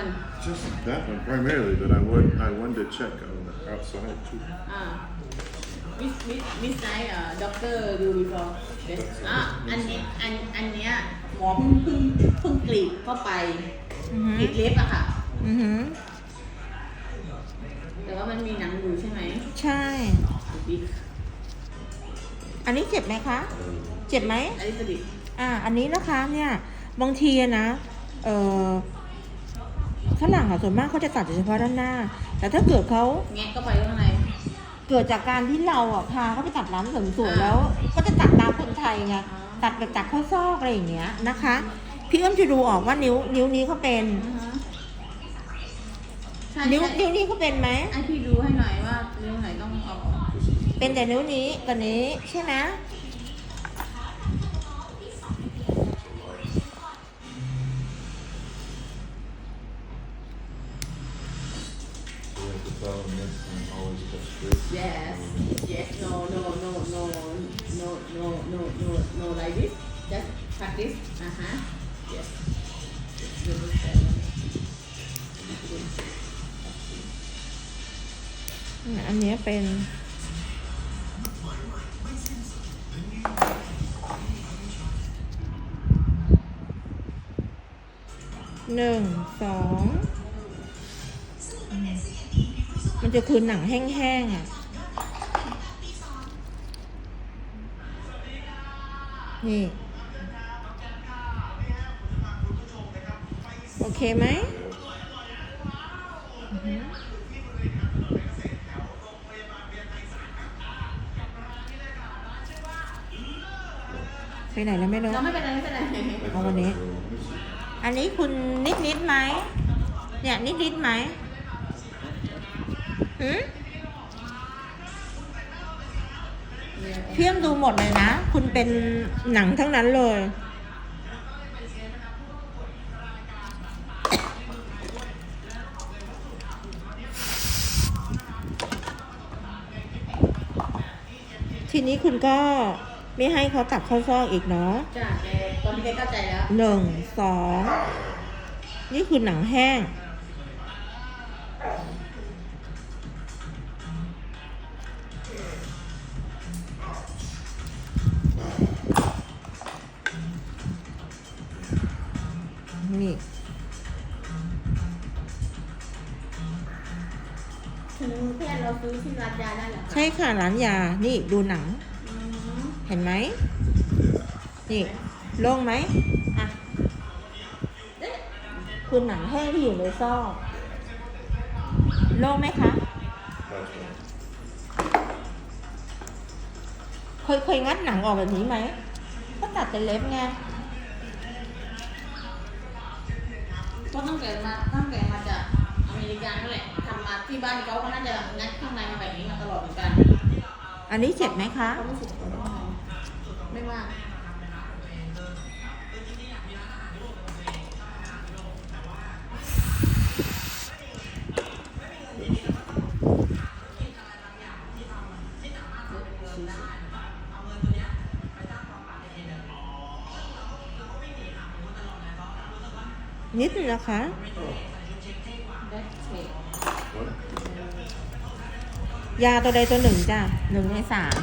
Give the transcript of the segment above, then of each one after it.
one Just that one primarily, but I would I wanted to check on the outside too. อ่า Miss Miss Miss Night อะ Doctor do before อะอันนี้อันอันเนี้ยหมอเพิ่งเพิ่งเพิ่งกรีดเข้าไปอือหือกรีดเล็บอะค่ะ อือหือแต่ว่ามันมีหนังอยู่ใช่ไหมใช่ บิ๊กอันนี้เจ็บไหมคะ เจ็บไหมอันนี้สบิดอ่า อันนี้นะคะเนี่ย บางทีอะนะ เออ ฝรั่งอะส่วนมากเขาจะตัดเฉพาะด้านหน้า แต่ถ้าเกิดเขาแงะเข้าไปข้างใน เกิดจากการที่เราอะพาเขาไปตัดร้านเสริมสวยอ่าแล้ว ก็จะตัดตามคนไทยไงอ๋อตัดแบบจากข้อศอกอะไรอย่างเงี้ยนะคะ พี่เอื้อมจะดูออกว่านิ้ว นิ้วนี้เขาเป็น อือฮะใช่นิ้ว ใช่นิ้วนี้เขาเป็นไหมให้พี่ดูให้หน่อยว่านิ้วไหนต้องเอาออกเป็นแต่นิ้วนี้กับนี้ใช่ไหม yes yes no no no no no no no no no like this just practice อ่าฮะ yes You do that. อันเนี้ยเป็นหนึ่งสอง มันจะคือหนังแห้งๆอะ นี่โอเคไหมไปไหนแล้วไม่รู้เราไม่เป็นไรไม่เป็นไรเอาวันนี้ อันนี้คุณนิดนิดๆไหมเนี่ยนิดนิดๆไหมหืม เพียมดูหมดเลยนะ คุณเป็นหนังทั้งนั้นเลย ทีนี้คุณก็ไม่ให้เขาตัดเข้าซอกอีกเนาะจ้ะแกตอนนี้แกเข้าใจแล้วหนึ่งสอง นี่คือหนังแห้ง นี่ถึงแพทย์เราซื้อที่ร้านยาได้เหรอคะใช่ค่ะร้านยา นี่ดูหนัง อืมเห็นไหม นี่โล่งไหมอะคือหนังแห้งที่อยู่ในซอกโล่งไหมคะ That's one. เคยเคยงัดหนังออกแบบนี้ไหมก็ตัดแต่เล็บไง ก็ตั้งแต่มาตั้งแต่มาจากอเมริกานั่นแหละทำมาที่บ้านเขาก็น่าจะงัดข้างในมาแบบนี้มาตลอดเหมือนกันอันนี้เจ็บไหมคะเขารู้สึกไม่มาก นิดนึงนะคะ That's it. What? ยาตัวใดตัวหนึ่งจ้ะหนึ่งในสาม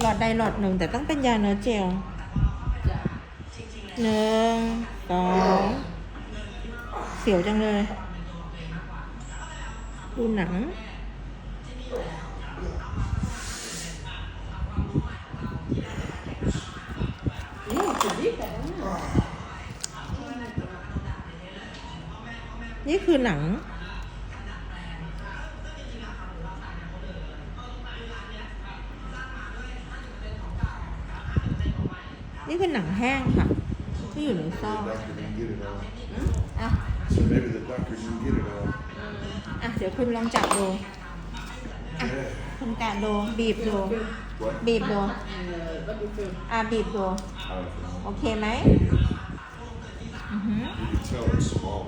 หลอดใดหลอดหนึ่งแต่ต้องเป็นยาเนื้อเจลจ้ะหนึ่งสองเสียวจังเลย ดูหนัง นี่สุดที่แต่ละเนี่ย นี่คือหนัง นี่คือหนังแห้งค่ะ ที่อยู่ในซอก The doctor didn't get it all. อะ So maybe the doctor didn't get it all. อะ เดี๋ยวคุณลองจับดู อะ คุณแตะดู บีบดู What? บีบดูเออก็ดูฟิลอะ บีบดู I don't know. โอเคไหมอือหือ You can tell it's small.